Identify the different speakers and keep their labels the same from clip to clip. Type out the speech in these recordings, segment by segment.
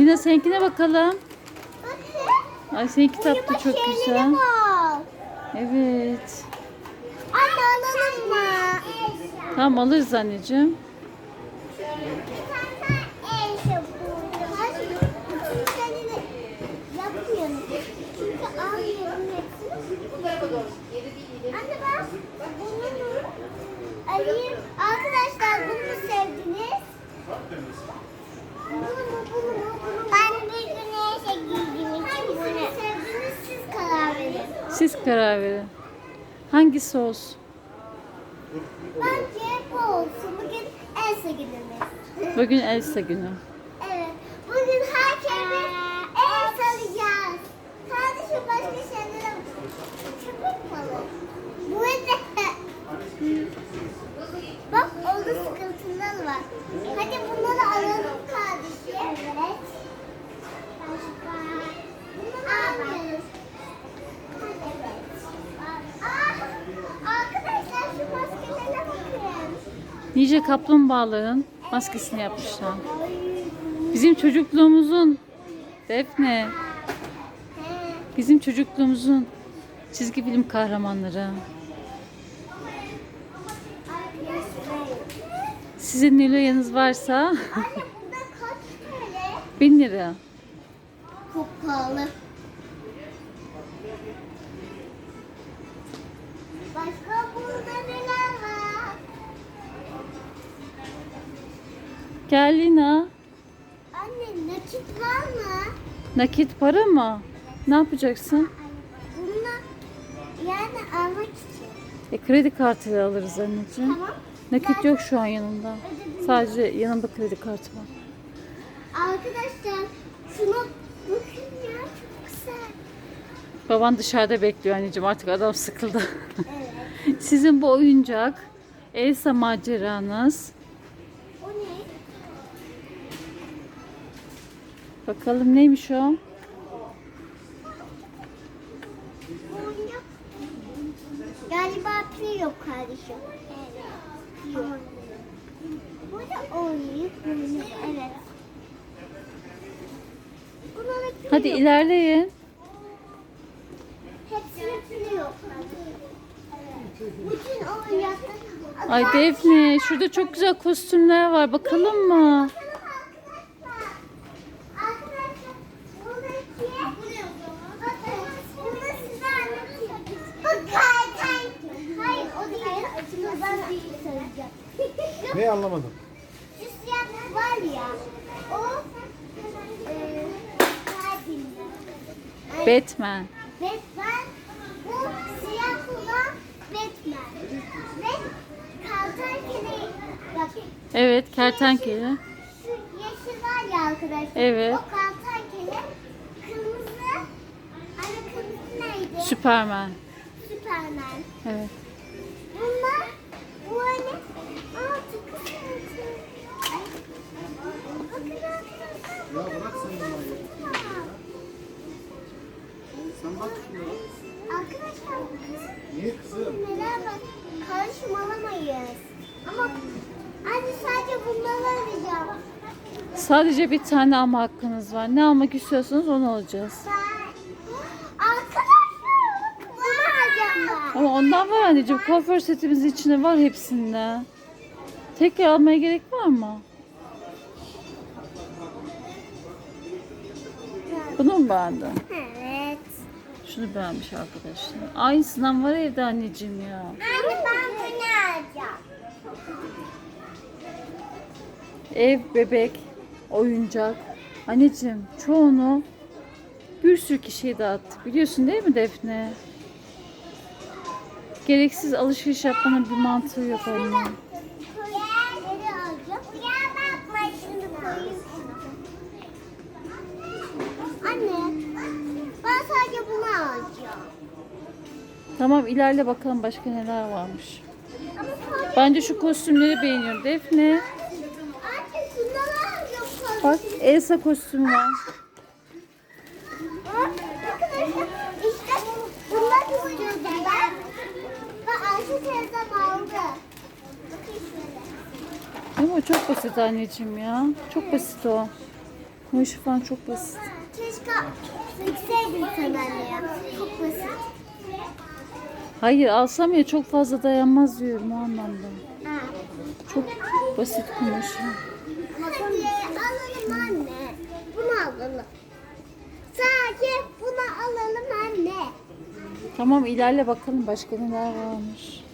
Speaker 1: Lina seninkine bakalım.
Speaker 2: Bakın.
Speaker 1: Ay senin kitap da
Speaker 2: Uyuma
Speaker 1: çok güzel. Evet.
Speaker 2: Anne alalım mı?
Speaker 1: Tamam alırız anneciğim.
Speaker 2: Bir tane el yapıyorum. Bütün şeyleri yapmıyorum. Çünkü almıyorum hepsini. Anne bak. Bunu mu? Alayım. Arkadaşlar bunu mu sevdiniz? Bunu mu bunu mu? Bunu mu? Ben bir güneşe giydiğim için Hangisini sevdiniz siz karar verin.
Speaker 1: Siz karar verin. Hangisi olsun?
Speaker 2: Bence bu olsun. Bugün Elsa günümüz.
Speaker 1: Bugün Elsa günü.
Speaker 2: Evet. Bugün herkese el saracağız. Sadece başka şeylere köpek balığı. Bu arada Bak orada sıkıntılar var. Hadi bunları alalım kardeşim. Evet. Başka. Bunları almıyoruz. Evet. Aa, arkadaşlar şu maskelere bakın.
Speaker 1: Nice kaplumbağaların maskesini yapmışlar. Bizim çocukluğumuzun Defne, bizim çocukluğumuzun çizgi film kahramanları. Sizin Niloya'nız varsa
Speaker 2: Anne?
Speaker 1: 1000 lira.
Speaker 2: Çok pahalı.
Speaker 1: Gel Lina.
Speaker 2: Anne nakit var mı?
Speaker 1: Nakit para mı? Ne yapacaksın?
Speaker 2: Bununla yani almak için.
Speaker 1: E, kredi kartıyla alırız anneciğim.
Speaker 2: Tamam.
Speaker 1: Nakit yok şu an yanımda. Sadece yanımda kredi kartı var.
Speaker 2: Arkadaşlar şuna bakın ya çok güzel.
Speaker 1: Baban dışarıda bekliyor anneciğim artık adam sıkıldı.
Speaker 2: Evet.
Speaker 1: Sizin bu oyuncak Elsa maceranız. Bakalım neymiş o?
Speaker 2: Galiba pil yok kardeşim. Evet. Yok. Burada oynuyor. oynuyor. Evet.
Speaker 1: Hadi
Speaker 2: yok.
Speaker 1: ilerleyin.
Speaker 2: Hepsinin pili yok. Bütün.
Speaker 1: Ay Defne şurada çok güzel kostümler var. Bakalım mı?
Speaker 2: Arkadaşlar buradaki bakın bunu size anlatayım. Bu kertenkele. Hayır o değil. Dur ben değil söyleyeceğim.
Speaker 3: Ne anlamadım.
Speaker 2: Siyah var ya. O e, Batman.
Speaker 1: Batman.
Speaker 2: Batman. Bu siyah olan Batman. Ve kertenkele. Bak
Speaker 1: Evet kertenkele.
Speaker 2: şu yeşil var ya arkadaşlar.
Speaker 1: Evet.
Speaker 2: O kertenkele. Kırmızı. Anne kırmızı neydi?
Speaker 1: Süperman.
Speaker 2: Süperman.
Speaker 1: Evet.
Speaker 2: Bunlar bu hani aa tıkı tıkı. Ay. Bakın arkadaşlar.
Speaker 3: Ya bırak sen bunları. Sen bak şunlara.
Speaker 2: Arkadaşlar
Speaker 3: Niye kızım?
Speaker 2: neler var? Karışım alamayız. Ama anne sadece bunları alacağım.
Speaker 1: Sadece bir tane alma hakkınız var. Ne almak istiyorsanız onu alacağız.
Speaker 2: Ben... Arkadaşlar bunu alacağım ben.
Speaker 1: Ama ondan var anneciğim. Kuaför setimizin içinde var hepsinde. Tekrar almaya gerek var mı? Bunu mu beğendin?
Speaker 2: Evet.
Speaker 1: Şunu beğenmiş arkadaşlar. Aynısından var evde anneciğim ya.
Speaker 2: Anne ben bunu alacağım.
Speaker 1: Ev, bebek, oyuncak. Anneciğim çoğunu bir sürü kişiye dağıttık. Biliyorsun değil mi Defne? Gereksiz alışveriş yapmanın bir mantığı yok anne.
Speaker 2: Koyarları alacağım. Ya bakma şimdi koyayım. Anne ben sadece bunu alacağım.
Speaker 1: Tamam ilerle bakalım başka neler varmış. Bence şu kostümleri beğeniyorum Defne. Bak Elsa kostümü var.
Speaker 2: Şöyle.
Speaker 1: Ama çok basit anneciğim ya. Çok basit o. Kumaşı falan çok basit.
Speaker 2: Keşke dikseydin sen anne ya. Çok basit.
Speaker 1: Hayır alsam ya çok fazla dayanmaz diyorum o anlamda.
Speaker 2: Ha.
Speaker 1: Çok basit kumaşı.
Speaker 2: Hadi alalım anne. Bunu alalım. Sadece bunu alalım anne.
Speaker 1: Tamam ilerle bakalım başka neler varmış.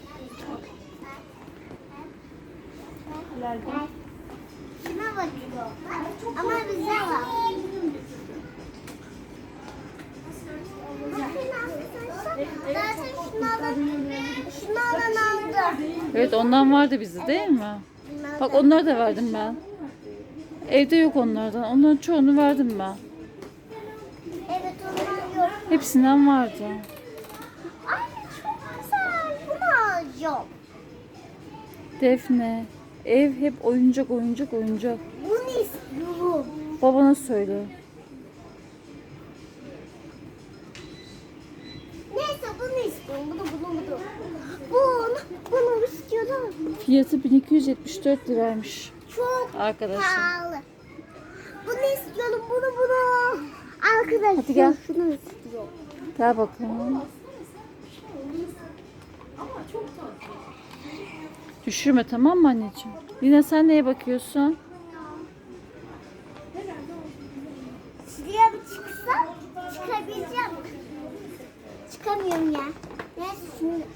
Speaker 2: Şuna bakıyor. Ama bize var. Bakın arkadaşlar.
Speaker 1: Evet ondan vardı bizde değil mi? Bak onları da verdim ben. Evde yok onlardan. Onların çoğunu verdim ben.
Speaker 2: Evet onlar yok.
Speaker 1: Hepsinden vardı.
Speaker 2: Ay çok güzel. Bunu alacağım.
Speaker 1: Defne. Ev hep oyuncak oyuncak oyuncak.
Speaker 2: Bunu istiyorum.
Speaker 1: Babana söyle. Fiyatı 1274 liraymış
Speaker 2: Çok
Speaker 1: arkadaşlar.
Speaker 2: pahalı. Bunu istiyorum. Bunu bunu. Arkadaşlar
Speaker 1: Hadi gel.
Speaker 2: şunu istiyorum.
Speaker 1: Gel bakalım. Düşürme tamam mı anneciğim? Yine sen neye bakıyorsun?
Speaker 2: Şuraya bir çıksam çıkabileceğim. Çıkamıyorum ya. Neyse şimdi.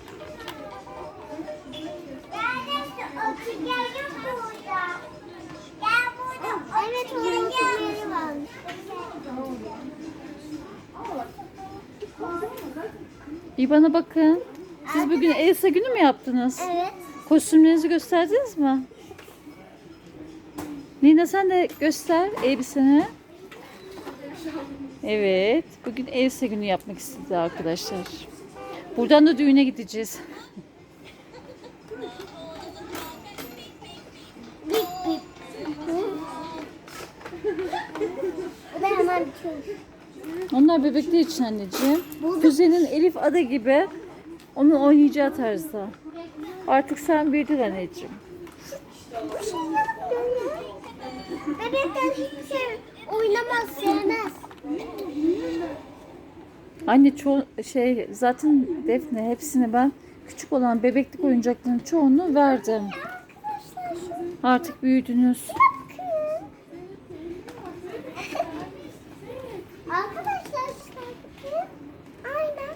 Speaker 2: Neredeyse oksijen yok burada. Gel burada. Evet onun.
Speaker 1: Bir bana bakın. Siz bugün Elsa günü mü yaptınız?
Speaker 2: Evet.
Speaker 1: Kostümlerinizi gösterdiniz mi? Nina sen de göster elbiseni. Evet. Bugün Elsa günü yapmak istedi arkadaşlar. Buradan da düğüne gideceğiz. Onlar bebekler için anneciğim. Kuzenin Elif adı gibi onun oynayacağı tarzda. Artık sen büyüdün anneciğim.
Speaker 2: Bir şey yapmıyor ya. Bebekler hiçbir şey oynamaz, sevmez.
Speaker 1: Anne çoğu şey zaten Defne hepsini ben küçük olan bebeklik oyuncakların çoğunu verdim. Artık büyüdünüz.
Speaker 2: Arkadaşlar işte bakın. Aynen.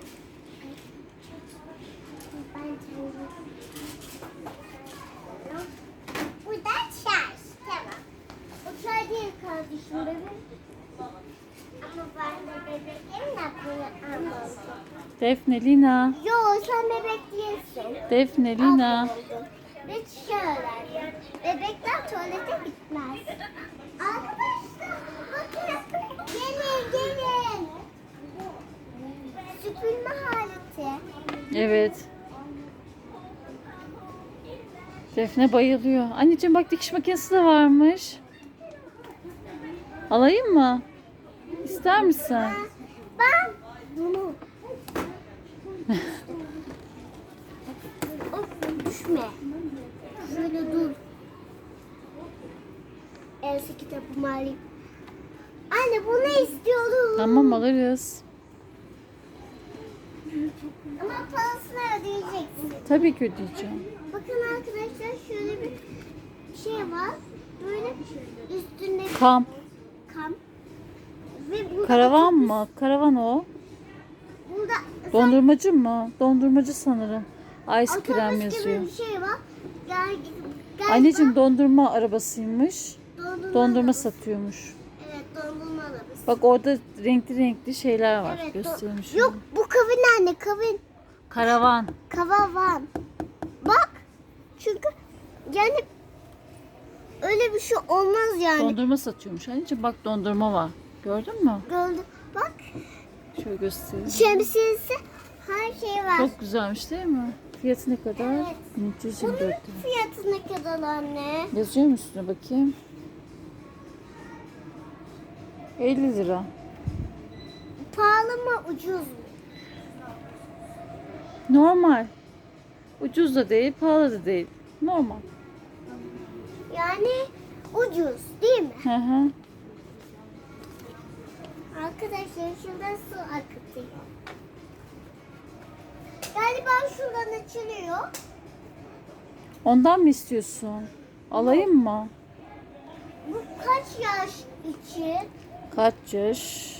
Speaker 2: Bu da çay. Tamam. O çay değil kardeşim benim. Ama ben de bebekim de bunu almadım.
Speaker 1: Defne Lina.
Speaker 2: Yo sen bebek değilsin.
Speaker 1: Defne Lina.
Speaker 2: Ve şöyle. Bebekler tuvalete gitmez. Arkadaşlar bakın. Gelin gelin. Süpürme haleti.
Speaker 1: Evet. Defne bayılıyor. Anneciğim bak dikiş makinesi de varmış. Alayım mı? İster misin?
Speaker 2: Ben bunu. Of düşme. Şöyle dur. Elsi kitabımı alayım. Anne bunu istiyorum.
Speaker 1: Tamam alırız.
Speaker 2: Ama parasını ödeyeceksin.
Speaker 1: Tabii ki ödeyeceğim.
Speaker 2: Bakın arkadaşlar şöyle bir şey var. Böyle üstünde
Speaker 1: Kamp.
Speaker 2: kamp. Ve
Speaker 1: Karavan mı? Karavan o.
Speaker 2: Burada
Speaker 1: Dondurmacı mı? Dondurmacı sanırım. Ice cream
Speaker 2: otobüs
Speaker 1: yazıyor.
Speaker 2: gibi bir şey var. Gel, gel,
Speaker 1: Anneciğim dondurma arabasıymış.
Speaker 2: dondurma,
Speaker 1: Dondurma
Speaker 2: arabası.
Speaker 1: satıyormuş.
Speaker 2: Evet dondurma arabası.
Speaker 1: Bak orada renkli renkli şeyler var.
Speaker 2: Evet, do-
Speaker 1: Göstermiş.
Speaker 2: Yok bu kavin anne kavin.
Speaker 1: Karavan.
Speaker 2: Kavavan. Bak. Çünkü yani öyle bir şey olmaz yani.
Speaker 1: Dondurma satıyormuş. Anneciğim bak dondurma var. Gördün mü?
Speaker 2: Gördüm. Bak
Speaker 1: Şöyle göstereyim.
Speaker 2: şemsiyesi her şey var.
Speaker 1: Çok güzelmiş değil mi? Fiyatı ne kadar?
Speaker 2: Evet.
Speaker 1: 1324
Speaker 2: Bunun
Speaker 1: lira.
Speaker 2: fiyatı ne kadar anne?
Speaker 1: Yazıyor mu üstüne bakayım? 50 lira.
Speaker 2: Pahalı mı ucuz mu?
Speaker 1: Normal. Ucuz da değil, pahalı da değil. Normal.
Speaker 2: Yani ucuz değil mi?
Speaker 1: Hı hı.
Speaker 2: Arkadaşlar şuradan su akıtıyor. Galiba şuradan açılıyor.
Speaker 1: Ondan mı istiyorsun? Alayım mı?
Speaker 2: Bu kaç yaş için?
Speaker 1: Kaç yaş?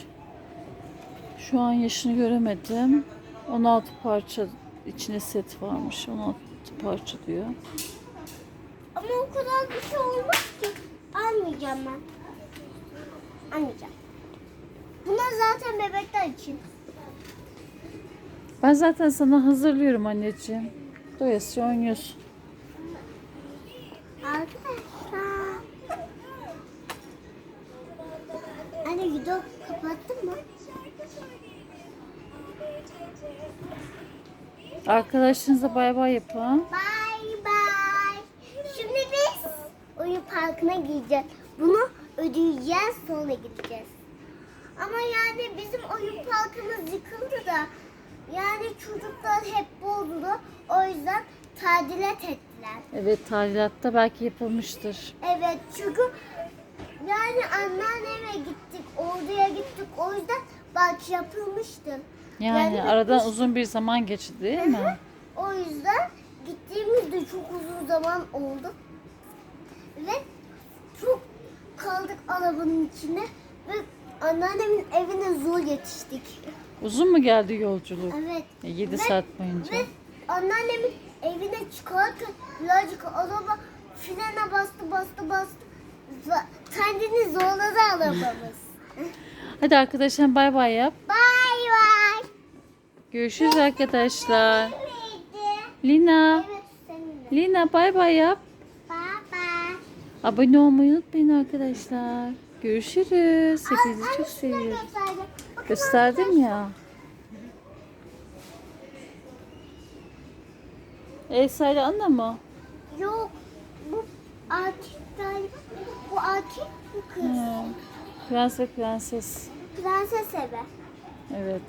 Speaker 1: Şu an yaşını göremedim. 16 parça içine set varmış. 16 parça diyor.
Speaker 2: Ama o kadar bir şey olmaz ki. Almayacağım ben. Almayacağım. Bunlar zaten bebekler için.
Speaker 1: Ben zaten sana hazırlıyorum anneciğim. Doyasıya oynuyorsun.
Speaker 2: Arkadaşlar. Anne video kapattın mı?
Speaker 1: Arkadaşlarınıza bay bay yapın.
Speaker 2: Bye bye. Şimdi biz oyun parkına gideceğiz. Bunu ödeyeceğiz sonra gideceğiz. Ama yani bizim oyun parkımız yıkıldı da yani çocuklar hep bozdu. O yüzden tadilat ettiler.
Speaker 1: Evet tadilatta belki yapılmıştır.
Speaker 2: Evet çünkü yani anneanneme gittik, orduya gittik. O yüzden belki yapılmıştır.
Speaker 1: Yani
Speaker 2: Yani
Speaker 1: aradan
Speaker 2: biz-
Speaker 1: uzun bir zaman geçti değil mi?
Speaker 2: O yüzden gittiğimizde çok uzun zaman oldu. Ve çok kaldık arabanın içinde ve anneannemin evine zor yetiştik.
Speaker 1: Uzun mu geldi yolculuk?
Speaker 2: Evet.
Speaker 1: 7
Speaker 2: Ve-
Speaker 1: saat boyunca.
Speaker 2: Ve anneannemin evine çıkarken birazcık araba frene bastı bastı bastı. Kendini zorladı arabamız.
Speaker 1: Hadi arkadaşlar bay bay yap.
Speaker 2: Bay bay.
Speaker 1: Görüşürüz arkadaşlar. Lina. Lina bay bay yap.
Speaker 2: Bay bay.
Speaker 1: Abone olmayı unutmayın arkadaşlar. Görüşürüz. Hepinizi çok seviyorum. Gösterdim ya. Elsa ile Anna mı?
Speaker 2: Yok. Bu erkek galiba. Bu erkek bu kız.
Speaker 1: He. Prens ve prenses.
Speaker 2: Prenses evi.
Speaker 1: Evet.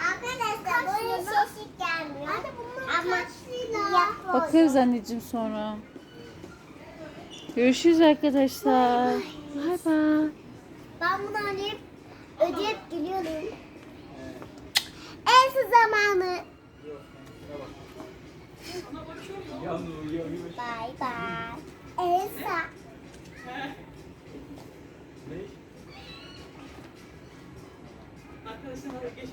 Speaker 2: Arkadaşlar buraya sesi gelmiyor. Ama
Speaker 1: Bakarız anneciğim sonra. Görüşürüz arkadaşlar. Bay bay.
Speaker 2: Ben bunu arayıp ödeyip geliyorum. Elsa zamanı. Bye bye. Elsa.
Speaker 4: Arkadaşlar geç